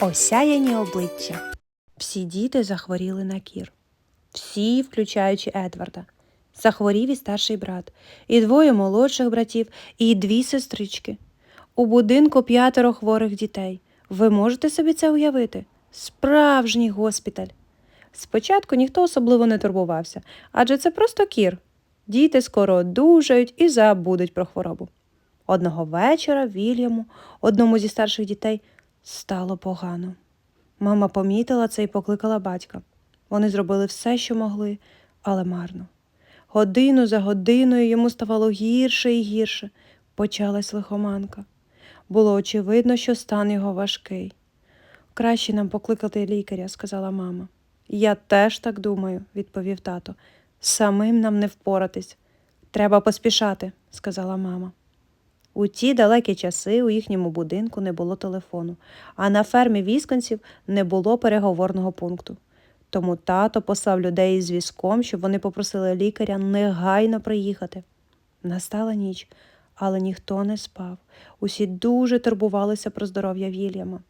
Осяяні обличчя. Всі діти захворіли на кір. Всі, включаючи Едварда. Захворів і старший брат, і двоє молодших братів, і дві сестрички. У будинку п'ятеро хворих дітей. Ви можете собі це уявити? Справжній госпіталь. Спочатку ніхто особливо не турбувався, адже це просто кір. Діти скоро одужають і забудуть про хворобу. Одного вечора Вільяму, одному зі старших дітей, стало погано. Мама помітила це і покликала батька. Вони зробили все, що могли, але марно. Годину за годиною йому ставало гірше і гірше. Почалась лихоманка. Було очевидно, що стан його важкий. Краще нам покликати лікаря, сказала мама. Я теж так думаю, відповів тато. Самим нам не впоратись. Треба поспішати, сказала мама. У ті далекі часи у їхньому будинку не було телефону, а на фермі вісконців не було переговорного пункту. Тому тато послав людей із візком, щоб вони попросили лікаря негайно приїхати. Настала ніч, але ніхто не спав. Усі дуже турбувалися про здоров'я Вільяма.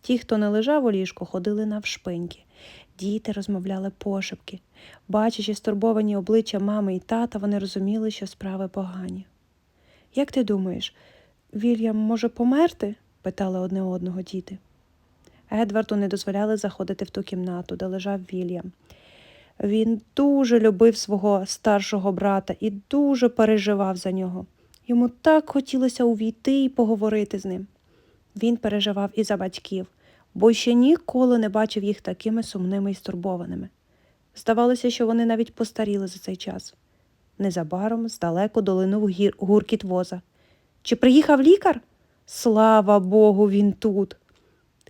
Ті, хто не лежав у ліжку, ходили навшпиньки. Діти розмовляли пошепки. Бачачи стурбовані обличчя мами і тата, вони розуміли, що справи погані. Як ти думаєш, Вільям може померти? питали одне одного діти. Едварду не дозволяли заходити в ту кімнату, де лежав Вільям. Він дуже любив свого старшого брата і дуже переживав за нього. Йому так хотілося увійти і поговорити з ним. Він переживав і за батьків, бо ще ніколи не бачив їх такими сумними і стурбованими. Здавалося, що вони навіть постаріли за цей час. Незабаром здалеку долинув гір... гуркіт воза. Чи приїхав лікар? Слава Богу, він тут.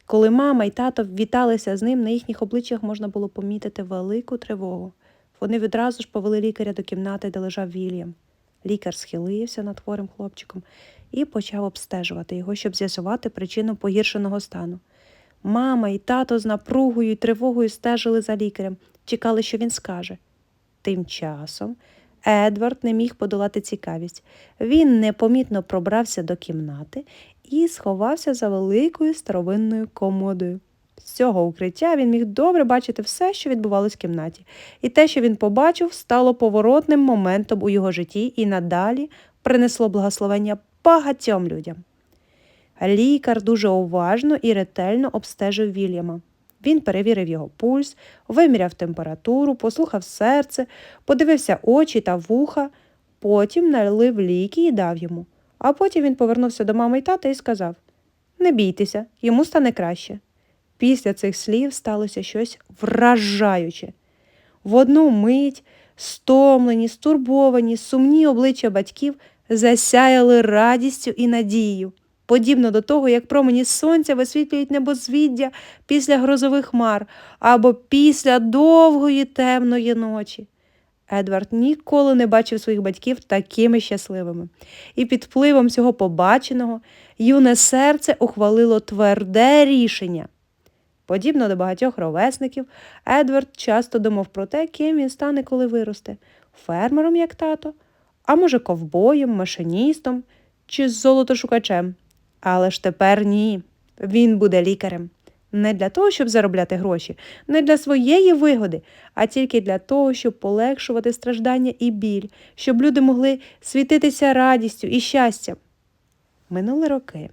Коли мама і тато віталися з ним, на їхніх обличчях можна було помітити велику тривогу. Вони відразу ж повели лікаря до кімнати, де лежав Вільям. Лікар схилився над хворим хлопчиком і почав обстежувати його, щоб з'ясувати причину погіршеного стану. Мама і тато з напругою і тривогою стежили за лікарем, чекали, що він скаже. Тим часом Едвард не міг подолати цікавість. Він непомітно пробрався до кімнати і сховався за великою старовинною комодою. З цього укриття він міг добре бачити все, що відбувалось в кімнаті, і те, що він побачив, стало поворотним моментом у його житті і надалі принесло благословення багатьом людям. Лікар дуже уважно і ретельно обстежив Вільяма. Він перевірив його пульс, виміряв температуру, послухав серце, подивився очі та вуха, потім налив ліки і дав йому. А потім він повернувся до мами й тата і сказав Не бійтеся, йому стане краще. Після цих слів сталося щось вражаюче. В одну мить стомлені, стурбовані, сумні обличчя батьків засяяли радістю і надією, подібно до того, як промені сонця висвітлюють небозвіддя після грозових хмар або після довгої темної ночі. Едвард ніколи не бачив своїх батьків такими щасливими, і під впливом цього побаченого юне серце ухвалило тверде рішення. Подібно до багатьох ровесників, Едвард часто думав про те, ким він стане, коли виросте фермером, як тато, а може, ковбоєм, машиністом чи золотошукачем. Але ж тепер ні. Він буде лікарем. Не для того, щоб заробляти гроші, не для своєї вигоди, а тільки для того, щоб полегшувати страждання і біль, щоб люди могли світитися радістю і щастям. Минули роки.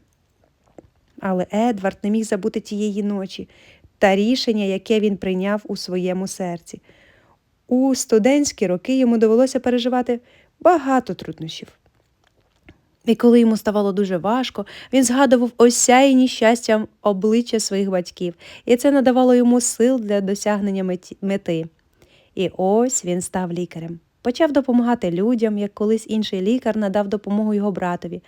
Але Едвард не міг забути тієї ночі та рішення, яке він прийняв у своєму серці. У студентські роки йому довелося переживати багато труднощів. І коли йому ставало дуже важко, він згадував осяяні щастям обличчя своїх батьків, і це надавало йому сил для досягнення мети. І ось він став лікарем. Почав допомагати людям, як колись інший лікар надав допомогу його братові.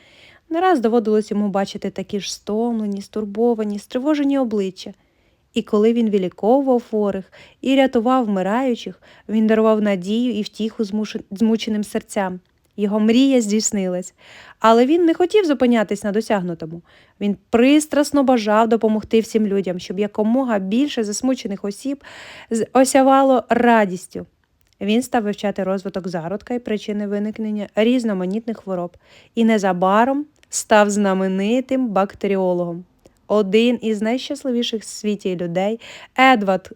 Не раз доводилось йому бачити такі ж стомлені, стурбовані, стривожені обличчя. І коли він виліковував хворих і рятував вмираючих, він дарував надію і втіху змученим серцям. Його мрія здійснилась, але він не хотів зупинятись на досягнутому. Він пристрасно бажав допомогти всім людям, щоб якомога більше засмучених осіб осявало радістю. Він став вивчати розвиток зародка і причини виникнення різноманітних хвороб і незабаром став знаменитим бактеріологом. один із найщасливіших в світі людей, Едвард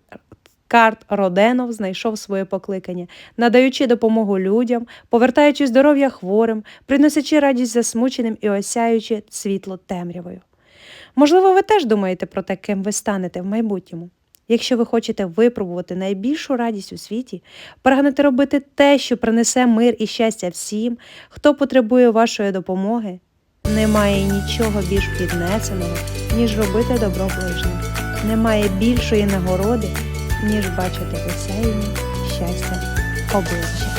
Карт Роденов знайшов своє покликання, надаючи допомогу людям, повертаючи здоров'я хворим, приносячи радість засмученим і осяючи світло темрявою. Можливо, ви теж думаєте про те, ким ви станете в майбутньому. Якщо ви хочете випробувати найбільшу радість у світі, прагнете робити те, що принесе мир і щастя всім, хто потребує вашої допомоги, немає нічого більш піднесеного, ніж робити добро ближнім. Немає більшої нагороди, ніж бачити веселі щастя обличчя.